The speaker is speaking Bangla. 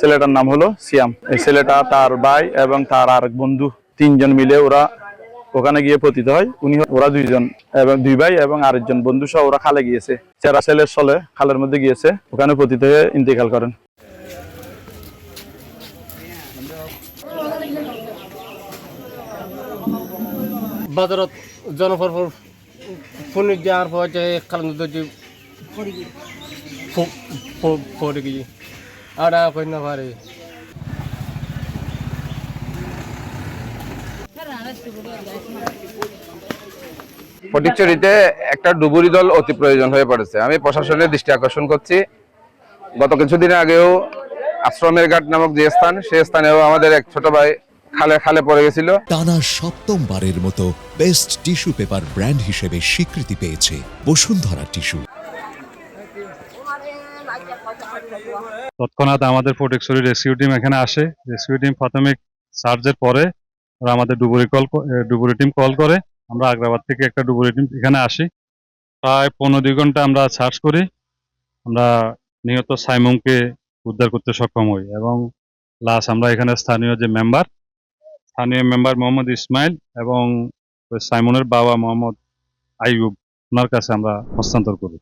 ছেলেটার নাম হলো সিয়াম। এই ছেলেটা তার ভাই এবং তার আরেক বন্ধু তিনজন মিলে ওরা ওখানে গিয়ে পতিত হয়। উনি ওরা দুইজন এবং দুই ভাই এবং আরেকজন বন্ধু সহ ওরা খালে গিয়েছে। চেরা ছেলের সলে খালের মধ্যে গিয়েছে, ওখানে পতিত হয়ে ইন্তেকাল করেন। বাজারত জনপর ফোন দেওয়ার পর যে কারণ যে পড়ে গিয়ে আর না পারে। ফটিকছড়িতে একটা ডুবুরি দল অতি প্রয়োজন হয়ে পড়েছে। আমি প্রশাসনের দৃষ্টি আকর্ষণ করছি। গত কিছুদিন আগেও আশ্রমের ঘাট নামক যে স্থান সেই স্থানেও আমাদের এক ছোট ভাই খালে খালে পড়ে গেছিল। টানা সপ্তমবারের মতো বেস্ট টিস্যু পেপার ব্র্যান্ড হিসেবে স্বীকৃতি পেয়েছে বসুন্ধরা টিস্যু। তৎক্ষণাৎ আমাদের ফটিকছড়ি রেস্কিউ টিম এখানে আসে। রেস্কিউ টিম প্রাথমিক সার্চের পরে ওরা আমাদের ডুবুরি কল ডুবুরি টিম কল করে। আমরা আগ্রাবাদ থেকে একটা ডুবুরি টিম এখানে আসি। প্রায় পনেরো দুই ঘণ্টা আমরা সার্চ করি। আমরা নিহত সাইমুমকে উদ্ধার করতে সক্ষম হই এবং লাস্ট আমরা এখানে স্থানীয় যে মেম্বার স্থানীয় মেম্বার মোহাম্মদ ইসমাইল এবং সাইমনের বাবা মোহাম্মদ আইয়ুব ওনার কাছে আমরা হস্তান্তর করি।